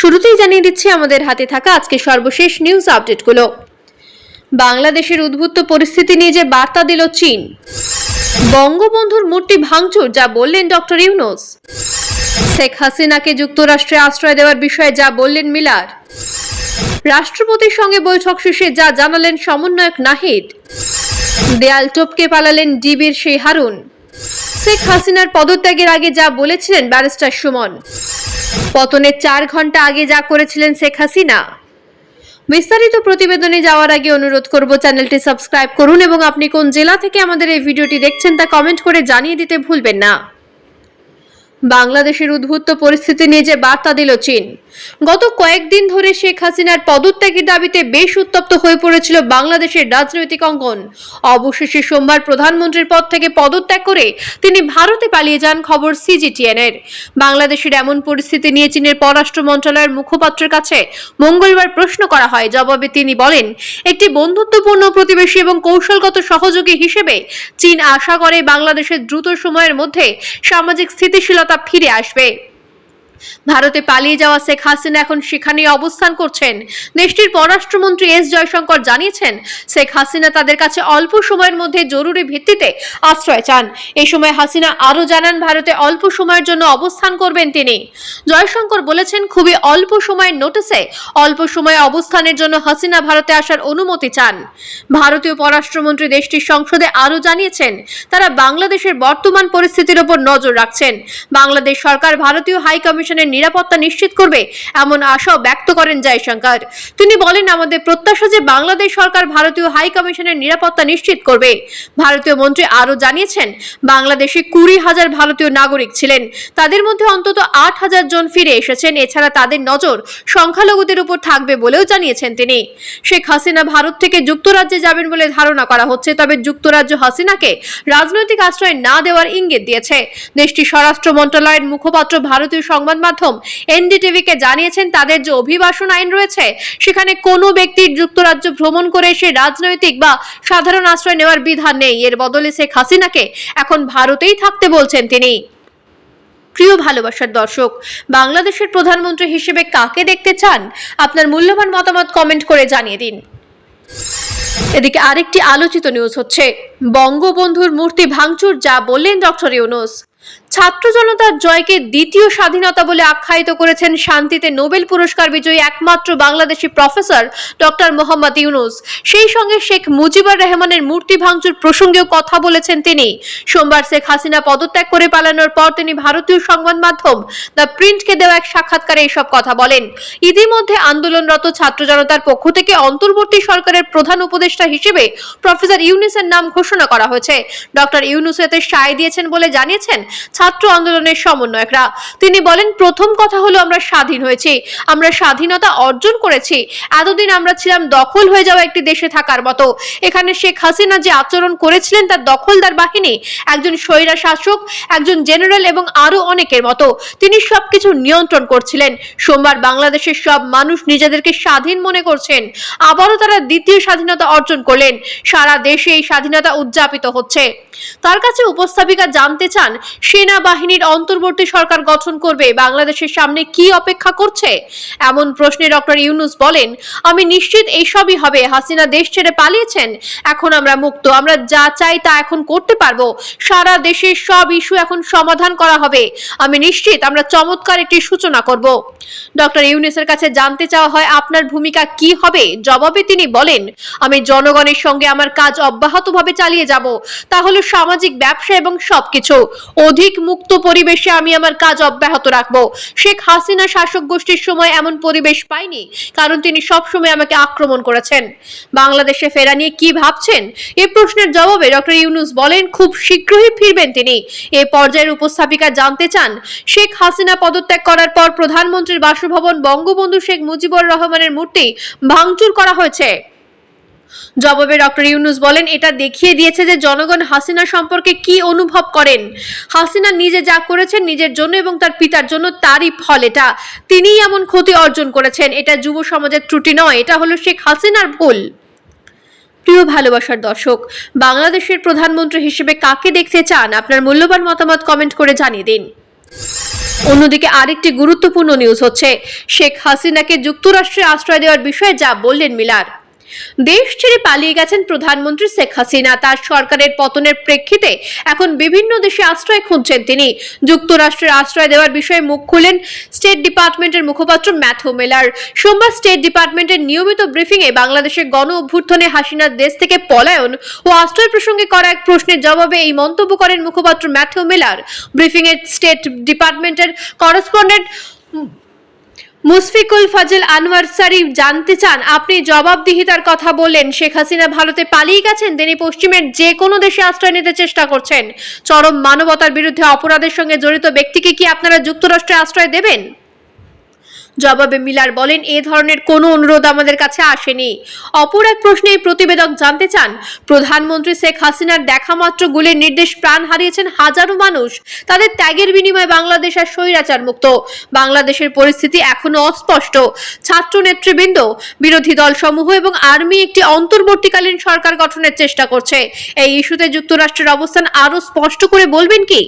শুরুতেই জানিয়ে দিচ্ছি, আমাদের হাতে থাকা আজকে সর্বশেষ নিউজ আপডেটগুলো বাংলাদেশের উদ্ভূত পরিস্থিতি নিয়ে যে বার্তা দিল চীন। বঙ্গবন্ধুর মূর্তি ভাঙচুর, যা বললেন ডক্টর ইউনুস। শেখ হাসিনাকে যুক্তরাষ্ট্রে আশ্রয় দেওয়ার বিষয়ে যা বললেন মিলার। রাষ্ট্রপতির সঙ্গে বৈঠক শেষে যা জানালেন সমন্বয়ক নাহিদ। দেয়াল টপকে পালালেন ডিবির সেই হারুন। শেখ হাসিনার পদত্যাগের আগে যা বলেছিলেন ব্যারিস্টার সুমন। পতনের চার ঘণ্টা আগে যা করেছিলেন শেখ হাসিনা। বিস্তারিত প্রতিবেদনে যাওয়ার আগে অনুরোধ করব চ্যানেলটি সাবস্ক্রাইব করুন এবং আপনি কোন জেলা থেকে আমাদের এই ভিডিওটি দেখছেন তা কমেন্ট করে জানিয়ে দিতে ভুলবেন না। বাংলাদেশের উদ্ভূত পরিস্থিতি নিয়ে যে বার্তা দিল চীন। গত কয়েকদিন ধরে শেখ হাসিনার পদত্যাগের দাবিতে বেশ উত্তপ্ত হয়ে পড়েছিল বাংলাদেশের রাজনৈতিক অঙ্গন। অবশেষে সোমবার প্রধানমন্ত্রীর পদ থেকে পদত্যাগ করে তিনি ভারতে পালিয়ে যান খবর সিজিটিএন এর বাংলাদেশের এমন পরিস্থিতি নিয়ে চীনের পররাষ্ট্র মন্ত্রণালয়ের মুখপাত্রের কাছে মঙ্গলবার প্রশ্ন করা হয়। জবাবে তিনি বলেন, একটি বন্ধুত্বপূর্ণ প্রতিবেশী এবং কৌশলগত সহযোগী হিসেবে চীন আশা করে বাংলাদেশের দ্রুত সময়ের মধ্যে সামাজিক স্থিতিশীলতা ফিরে আসবে। ভারতে পালিয়ে যাওয়া শেখ হাসিনা এখন সেখানেই অবস্থান করছেন। দেশটির পররাষ্ট্রমন্ত্রী এস জয়শঙ্কর জানিয়েছেন, শেখ হাসিনা তাদের কাছে অল্প সময়ের মধ্যে জরুরি ভিত্তিতে আশ্রয় চান। এই সময় হাসিনা আরও জানান, ভারতে অল্প সময়ের জন্য অবস্থান করবেন তিনি। জয়শঙ্কর বলেছেন, খুবই অল্প সময়ের নোটিসে অল্প সময়ে অবস্থানের জন্য হাসিনা ভারতে আসার অনুমতি চান। ভারতীয় পররাষ্ট্রমন্ত্রী দেশটির সংসদে আরও জানিয়েছেন, তারা বাংলাদেশের বর্তমান পরিস্থিতির ওপর নজর রাখছেন। বাংলাদেশ সরকার ভারতীয় হাই কমিশনের নিরাপত্তা নিশ্চিত করবে, এমন আশাও ব্যক্ত করেন জয়শঙ্কর। তিনি বলেন, আমাদের প্রত্যাশা যে বাংলাদেশ সরকার ভারতীয় হাই কমিশনের নিরাপত্তা নিশ্চিত করবে। ভারতীয় মন্ত্রী আরও জানিয়েছেন, বাংলাদেশে কুড়ি হাজার ভারতীয় নাগরিক ছিলেন। তাদের মধ্যে অন্তত আট হাজার জন ফিরে এসেছেন। এছাড়া তাদের নজর সংখ্যালঘুদের উপর থাকবে বলেও জানিয়েছেন তিনি। শেখ হাসিনা ভারত থেকে যুক্তরাজ্যে যাবেন বলে ধারণা করা হচ্ছে, তবে যুক্তরাজ্য হাসিনাকে রাজনৈতিক আশ্রয় না দেওয়ার ইঙ্গিত দিয়েছে। দেশটির স্বরাষ্ট্র মন্ত্রণালয়ের মুখপাত্র ভারতীয় সংবাদ মাধ্যম এনডিটিভিকে জানিয়েছেন, তাদের যে অভিবাসন আইন রয়েছে, সেখানে কোনো ব্যক্তির যুক্তরাজ্য ভ্রমণ করে সে রাজনৈতিক বা সাধারণ আশ্রয় নেওয়ার বিধান নেই। এর বদলে শেখ হাসিনাকে এখন ভারতেই থাকতে বলছেন তিনি। প্রিয় ভালোবাসার দর্শক, বাংলাদেশের প্রধানমন্ত্রী হিসেবে কাকে দেখতে চান? আপনার মূল্যবান মতামত কমেন্ট করে জানিয়ে দিন। এদিকে আরেকটি আলোচিত নিউজ হচ্ছে, বঙ্গবন্ধুর মূর্তি ভাঙচুর, যা বললেন ডক্টর ইউনুস। ছাত্র জনতার জয়কে দ্বিতীয় স্বাধীনতা বলে আখ্যায়িত করেছেন শান্তিতে নোবেল পুরস্কার বিজয়ী একমাত্র বাংলাদেশি প্রফেসর ডক্টর মোহাম্মদ ইউনুস। সেই সঙ্গে শেখ মুজিবুর রহমানের মূর্তি ভাঙচুর প্রসঙ্গেও কথা বলেছেন তিনি। সোমবার শেখ হাসিনা পদত্যাগ করে পালানোর পর তিনি ভারতীয় সংবাদ মাধ্যম দ্য প্রিন্টকে দেওয়া এক সাক্ষাৎকারে এসব কথা বলেন। ইতিমধ্যে আন্দোলনরত ছাত্র জনতার পক্ষ থেকে অন্তর্বর্তী সরকারের প্রধান উপদেষ্টা হিসেবে প্রফেসর ইউনুসের নাম ঘোষণা করা হয়েছে। ডক্টর ইউনুস এতে সায় দিয়েছেন বলে জানিয়েছেন ছাত্র আন্দোলনের সমন্বয়করা। তিনি বলেন, প্রথম কথা হলো আমরা স্বাধীন হয়েছি। আমরা স্বাধীনতা অর্জন করেছি। এতদিন আমরা ছিলাম দখল হয়ে যাওয়া একটি দেশে থাকার মতো। এখানে শেখ হাসিনা যে আচরণ করেছিলেন তার দখলদার বাহিনী, একজন স্বৈরা শাসক, একজন জেনারেল এবং আরও অনেকের মতো। তিনি সবকিছু নিয়ন্ত্রণ করছিলেন। সোমবার বাংলাদেশের সব মানুষ নিজেদেরকে স্বাধীন মনে করছেন। আবারও তারা দ্বিতীয় স্বাধীনতা অর্জন করলেন। সারা দেশে এই স্বাধীনতা উদযাপিত হচ্ছে। তার কাছে উপস্থাপিকা জানতে চান সেনাবাহিনীর অন্তর্বর্তী সরকার গঠন করবে। বাংলাদেশের সামনে কি অপেক্ষা করছে? এমন প্রশ্নে ডক্টর ইউনুস বলেন, আমি নিশ্চিত এইসবই হবে। হাসিনা দেশ ছেড়ে পালিয়েছেন। এখন আমরা মুক্ত। আমরা যা চাই তা এখন করতে পারব। সারা দেশের সব ইস্যু এখন সমাধান করা হবে। আমি নিশ্চিত আমরা চমৎকার একটি সূচনা করব। ডক্টর ইউনুসের কাছে জানতে চাওয়া হয়, আপনার ভূমিকা কি হবে? জবাবে তিনি বলেন, আমি জনগণের সঙ্গে আমার কাজ অব্যাহতভাবে চালিয়ে যাব। তাহলে সামাজিক ব্যবসা এবং সবকিছু। অধিক মুক্ত পরিবেশে আমি আমার কাজ অব্যাহত রাখব। শেখ হাসিনা শাসক গোষ্ঠীর সময় এমন পরিবেশ পাইনি, কারণ তিনি সব সময় আমাকে আক্রমণ করেছেন। বাংলাদেশে ফেরা নিয়ে কি ভাবছেন? এ প্রশ্নের জবাবে ডক্টর ইউনুস বলেন, খুব শীঘ্রই ফিরবেন তিনি। এ পর্যায়ের উপস্থাপিকা জানতে চান, শেখ হাসিনা পদত্যাগ করার পর প্রধানমন্ত্রীর বাসভবন বঙ্গবন্ধু শেখ মুজিবুর রহমানের মূর্তি ভাঙচুর করা হয়েছে। জবাবে ডক্টর ইউনুস বলেন, এটা দেখিয়ে দিয়েছে যে জনগণ হাসিনা সম্পর্কে কি অনুভব করেন। হাসিনা নিজে যা করেছেন নিজের জন্য এবং তার পিতার জন্য তারই ফল এটা। তিনিই এমন ক্ষতি অর্জন করেছেন, এটা যুব সমাজের ত্রুটি নয়, এটা হলো শেখ হাসিনার ভুল। প্রিয় ভালোবাসার দর্শক, বাংলাদেশের প্রধানমন্ত্রী হিসেবে কাকে দেখতে চান? আপনার মূল্যবান মতামত কমেন্ট করে জানিয়ে দিন। অন্যদিকে আরেকটি গুরুত্বপূর্ণ নিউজ হচ্ছে, শেখ হাসিনাকে যুক্তরাষ্ট্রে আশ্রয় দেওয়ার বিষয়ে যা বললেন মিলার। দেশ ছেড়ে পালিয়ে গেছেন প্রধানমন্ত্রী শেখ হাসিনা। তার সরকারের পতনের প্রেক্ষিতে এখন বিভিন্ন দেশে আশ্রয় খুঁজছেন তিনি। যুক্তরাষ্ট্রের আশ্রয় দেওয়ার বিষয়ে মুখ খুলেন স্টেট ডিপার্টমেন্টের মুখপাত্র ম্যাথু মেলার। সোমবার স্টেট ডিপার্টমেন্টের নিয়মিত ব্রিফিংয়ে বাংলাদেশের গণ অভ্যুত্থানে হাসিনার দেশ থেকে পলায়ন ও আশ্রয় প্রসঙ্গে করা এক প্রশ্নের জবাবে এই মন্তব্য করেন মুখপাত্র ম্যাথু মেলার। ব্রিফিংয়ে স্টেট ডিপার্টমেন্টের করেসপন্ডেন্ট মুশফিকুল ফাজিল আনোয়ার শরীফ জানতে চান, আপনি জবাবদিহিতার কথা বলেন শেখ হাসিনা ভারতে পালিয়ে গেছেন, তিনি পশ্চিমের যে কোনো দেশে আশ্রয় নিতে চেষ্টা করছেন। চরম মানবতার বিরুদ্ধে অপরাধের সঙ্গে জড়িত ব্যক্তিকে কি আপনারা যুক্তরাষ্ট্রে আশ্রয় দেবেন? জবাবে মিলার বলেন, এ ধরনের কোনো অনুরোধ আমাদের কাছে আসেনি। অপর এক প্রশ্নে প্রতিবেদক জানতে চান, প্রধানমন্ত্রী শেখ হাসিনার দেখা মাত্র গুলির নির্দেশ প্রাণ হারিয়েছেন হাজারো মানুষ। তাদের ত্যাগের বিনিময়ে বাংলাদেশ আর স্বৈরাচার মুক্ত। বাংলাদেশের পরিস্থিতি এখনও অস্পষ্ট। ছাত্র নেতৃবৃন্দ বিরোধী দল সমূহ এবং আর্মি একটি অন্তর্বর্তীকালীন সরকার গঠনের চেষ্টা করছে। এই ইস্যুতে যুক্তরাষ্ট্রের অবস্থান আরও স্পষ্ট করে বলবেন কি?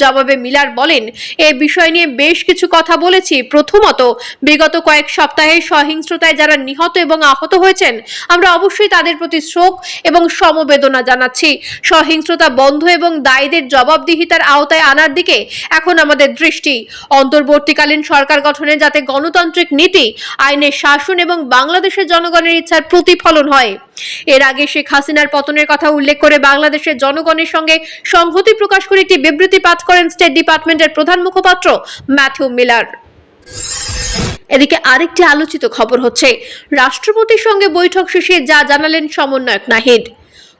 জবাবে মিলার বলেন, এ বিষয় নিয়ে বেশ কিছু কথা বলেছি। প্রথমত, বিগত কয়েক সপ্তাহে সহিংসতায় যারা নিহত এবং আহত হয়েছেন, আমরা অবশ্যই তাদের প্রতি শোক এবং সমবেদনা জানাচ্ছি। সহিংসতা বন্ধ এবং দায়ীদের জবাবদিহিতার আওতায় আনার দিকে এখন আমাদের দৃষ্টি। অন্তর্বর্তীকালীন সরকার গঠনে যাতে গণতান্ত্রিক নীতি, আইনের শাসন এবং বাংলাদেশের জনগণের ইচ্ছার প্রতিফলন হয়। এর আগে শেখ হাসিনার পতনের কথা উল্লেখ করে বাংলাদেশের জনগণের সঙ্গে সংহতি প্রকাশ করে একটি বিবৃতি পাঠ করেন স্টেট ডিপার্টমেন্টের প্রধান মুখপাত্র ম্যাথিউ মিলার। এদিকে আরেকটি আলোচিত খবর হচ্ছে, রাষ্ট্রপতির সঙ্গে বৈঠক শেষে যা জানালেন সমন্বয়ক নাহিদ।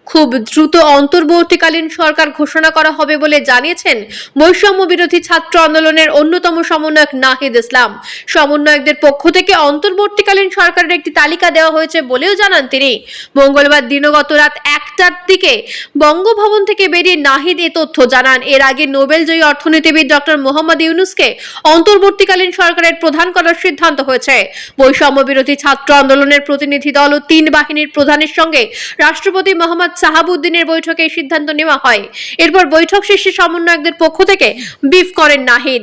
খুব দ্রুত অন্তর্বর্তীকালীন সরকার ঘোষণা করা হবে বলে জানিয়েছেন বৈষম্য বিরোধী ছাত্র আন্দোলনের অন্যতম সমন্বয়ক নাহিদ ইসলাম। সমন্বয়কদের পক্ষ থেকে অন্তর্বর্তীকালীন সরকারের একটি তালিকা দেওয়া হয়েছে বলেও জানান তিনি। মঙ্গলবার দিনগত রাত একটার দিকে বঙ্গভবন থেকে বেরিয়ে নাহিদ এ তথ্য জানান। এর আগে নোবেলজয়ী অর্থনীতিবিদ ডক্টর মোহাম্মদ ইউনুসকে অন্তর্বর্তীকালীন সরকারের প্রধান করার সিদ্ধান্ত হয়েছে। বৈষম্য বিরোধী ছাত্র আন্দোলনের প্রতিনিধি দল ও তিন বাহিনীর প্রধানের সঙ্গে রাষ্ট্রপতি মোহাম্মদ সাহাবুদ্দিনের বৈঠকে এই সিদ্ধান্ত নেওয়া হয়। এরপর বৈঠক শেষে সমন্বয়কদের পক্ষ থেকে বিফ করেন নাহিদ।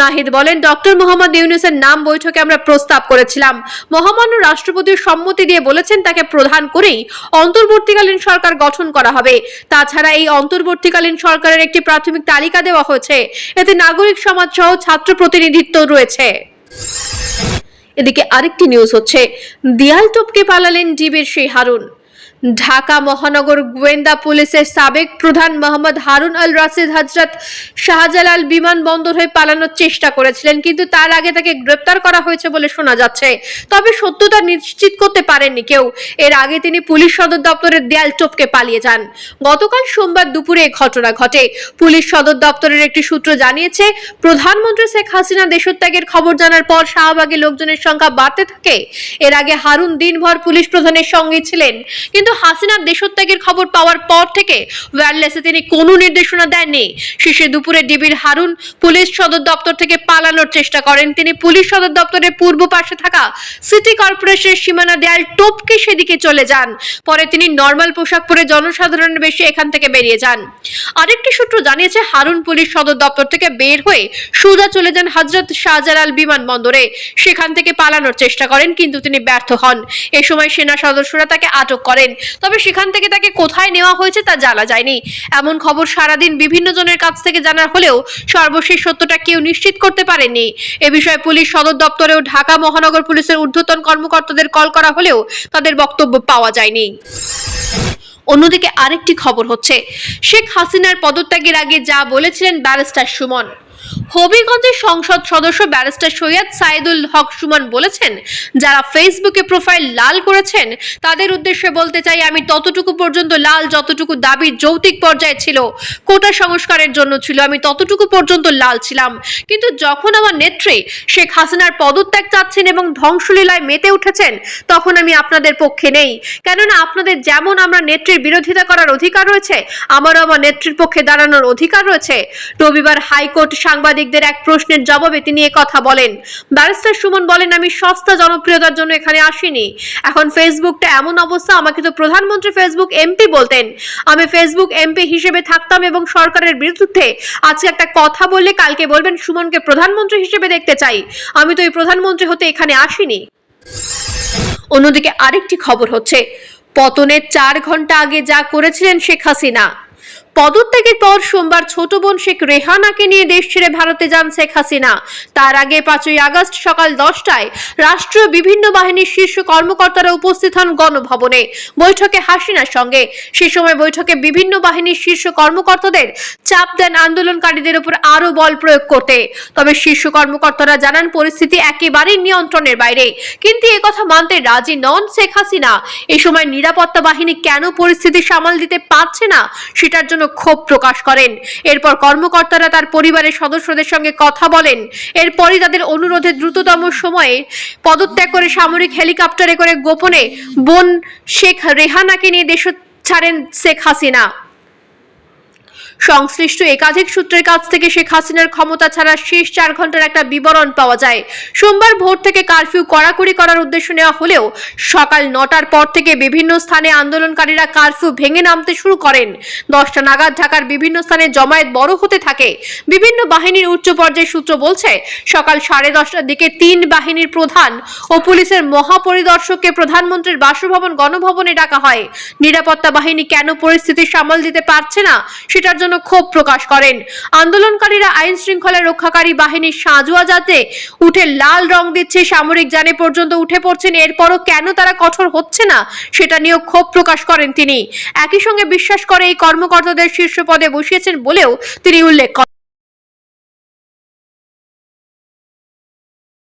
নাহিদ বলেন, ডক্টর মোহাম্মদ ইউনুসের নাম বৈঠকে আমরা প্রস্তাব করেছিলাম। মহামান্য রাষ্ট্রপতির সম্মতি দিয়ে বলেছেন, তাকে প্রধান করেই অন্তর্বর্তীকালীন সরকার গঠন করা হবে। তাছাড়া এই অন্তর্বর্তীকালীন সরকারের একটি প্রাথমিক তালিকা দেওয়া হয়েছে। এতে নাগরিক সমাজ সহ ছাত্র প্রতিনিধিত্ব রয়েছে। এদিকে আরেকটি নিউজ হচ্ছে দিয়াল টপকে পালালেন ডিবির সেই হারুন। ঢাকা মহানগর গোয়েন্দা পুলিশের সাবেক প্রধান মোহাম্মদ হারুন আল রাশিদ হজরত শাহজালাল বিমানবন্দর হয়ে পালানোর চেষ্টা করেছিলেন, কিন্তু তার আগে তাকে গ্রেপ্তার করা হয়েছে বলে শোনা যাচ্ছে। তবে সত্যতা নিশ্চিত করতে পারেননি কেউ। এর আগে তিনি পুলিশ সদর দপ্তরের দেয়াল টপকে পালিয়ে যান। গতকাল সোমবার দুপুরে ঘটনা ঘটে। পুলিশ সদর দপ্তরের একটি সূত্র জানিয়েছে, প্রধানমন্ত্রী শেখ হাসিনা দেশত্যাগের খবর জানার পর শাহবাগে লোকজনের সংখ্যা বাড়তে থাকে। এর আগে হারুন দিনভর পুলিশ প্রধানের সঙ্গে ছিলেন, কিন্তু হাসিনার দেশত্যাগের খবর পাওয়ার পর থেকে ওয়্যারলেসে তিনি কোনো নির্দেশনা দেননি। শেষে দুপুরে ডিবির হারুন পুলিশ সদর দপ্তর থেকে পালানোর চেষ্টা করেন। তিনি পুলিশ সদর দপ্তরের পূর্ব পাশে থাকা সিটি কর্পোরেশনের সীমানা দেয়াল টপকে সেদিকে চলে যান। পরে তিনি নর্মাল পোশাক পরে জনসাধারণের বেশি এখান থেকে বেরিয়ে যান। আরেকটি সূত্র জানিয়েছে, হারুন পুলিশ সদর দপ্তর থেকে বের হয়ে সোজা চলে যান হজরত শাহজালাল বিমানবন্দরে। সেখান থেকে পালানোর চেষ্টা করেন, কিন্তু তিনি ব্যর্থ হন। এ সময় সেনা সদস্যরা তাকে আটক করেন। তবে সেখান থেকে তাকে কোথায় নেওয়া হয়েছে তা জানা যায়নি। এমন খবর সারাদিন বিভিন্ন জনের কাছ থেকে জানা হলেও সর্বশেষ সত্যটা কেউ নিশ্চিত করতে পারেনি। এ বিষয়ে পুলিশ সদর দপ্তরে ও ঢাকা মহানগর পুলিশের ঊর্ধ্বতন কর্মকর্তাদের কল করা হলেও তাদের বক্তব্য পাওয়া যায়নি। অন্যদিকে আরেকটি খবর হচ্ছে, শেখ হাসিনার পদত্যাগের আগে যা বলেছিলেন ব্যারিস্টার সুমন হবিগঞ্জের সংসদ সদস্য ব্যারিস্টার সৈয়দ সাইদুল হক সুমন বলেছেন, যারা ফেসবুকে প্রোফাইল লাল করেছেন, তাদের উদ্দেশ্যে বলতে চাই আমি ততটুকু পর্যন্ত লাল, যতটুকু দাবি যৌতিক পর্যায়ে ছিল, কোটা সংস্কারের জন্য ছিল, আমি ততটুকু পর্যন্ত লাল ছিলাম। কিন্তু যখন আমার নেত্রী শেখ হাসিনার পদত্যাগ চাচ্ছেন এবং ধ্বংসলীলায় মেতে উঠেছেন, তখন আমি আপনাদের পক্ষে নেই। কেননা আপনাদের যেমন আমরা নেত্রীর বিরোধিতা করার অধিকার রয়েছে, আমারও আমার নেত্রীর পক্ষে দাঁড়ানোর অধিকার রয়েছে। রবিবার হাইকোর্ট সাংবাদিক সাংবাদিকদের এক প্রশ্নের জবাবে তিনি কথা বলেন, ব্যারিস্টার সুমন বলেন, আমি সস্তা জনপ্রিয়তার জন্য এখানে আসিনি। এখন ফেসবুকটা এমন অবস্থা, আমাকে তো প্রধানমন্ত্রী ফেসবুক এমপি বলতেন। আমি ফেসবুক এমপি হিসেবে থাকতাম এবং সরকারের বিরুদ্ধে আজকে একটা কথা বললে কালকে বলবেন, সুমনকে প্রধানমন্ত্রী হিসেবে দেখতে চাই। আমি তো এই প্রধানমন্ত্রী হতে এখানে আসিনি। অন্যদিকে আরেকটি খবর হচ্ছে, পতনের চার ঘণ্টা আগে যা করেছিলেন শেখ হাসিনা পদত্যাগের পর সোমবার ছোট বোন শেখ রেহানাকে নিয়ে দেশ ছেড়ে ভারতে যান শেখ হাসিনা। তার আগে পাঁচই আগস্ট সকাল দশটায় রাষ্ট্রীয় বিভিন্ন বাহিনীর শীর্ষ কর্মকর্তারা উপস্থিত হন গণভবনে। বৈঠকে হাসিনার সঙ্গে। সে সময় বৈঠকে বিভিন্ন বাহিনীর শীর্ষ কর্মকর্তাদের চাপ দেন আন্দোলনকারীদের উপর আরও বল প্রয়োগ করতে। তবে শীর্ষ কর্মকর্তারা জানান, পরিস্থিতি একেবারেই নিয়ন্ত্রণের বাইরে। কিন্তু কথা মানতে রাজি নন শেখ হাসিনা। এ সময় নিরাপত্তা বাহিনী কেন পরিস্থিতি সামাল দিতে পারছে না, সেটার জন্য ক্ষোভ প্রকাশ করেন। এরপর কর্মকর্তারা তার পরিবারের সদস্যদের সঙ্গে কথা বলেন। এরপরই তাদের অনুরোধে দ্রুততম সময়ে পদত্যাগ করে সামরিক হেলিকপ্টারে করে গোপনে বোন শেখ রেহানাকে নিয়ে দেশ ছাড়েন শেখ হাসিনা। সংশ্লিষ্ট একাধিক সূত্রের কাছ থেকে শেখ হাসিনার ক্ষমতা ছাড়া শেষ চার ঘণ্টার একটা বিবরণ পাওয়া যায়। সোমবার ভোর থেকে কারফিউ কড়াকড়ি করার উদ্দেশ্য নেওয়া হলেও সকাল নটার পর থেকে বিভিন্ন স্থানে আন্দোলনকারীরা কারফিউ ভেঙে নামতে শুরু করেন। দশটা নাগাদ ঢাকার বিভিন্ন স্থানে জমায়েত বড় হতে থাকে। বিভিন্ন বাহিনীর উচ্চ পর্যায়ের সূত্র বলছে, সকাল সাড়ে দশটার দিকে তিন বাহিনীর প্রধান ও পুলিশের মহাপরিদর্শককে প্রধানমন্ত্রীর বাসভবন গণভবনে ডাকা হয়। নিরাপত্তা বাহিনী কেন পরিস্থিতি সামাল দিতে পারছে না, সেটার জন্য ক্ষোভ প্রকাশ করেন। আন্দোলনকারীরা আইন শৃঙ্খলা রক্ষাকারী বাহিনীর সাঁজুয়া যাতে উঠে লাল রং দিচ্ছে, সামরিক যানে পর্যন্ত উঠে পড়ছেন, এরপরও কেন তারা কঠোর হচ্ছে না, সেটা নিয়েও ক্ষোভ প্রকাশ করেন তিনি। একই সঙ্গে বিশ্বাস করে এই কর্মকর্তাদের শীর্ষ পদে বসিয়েছেন বলেও তিনি উল্লেখ করেন।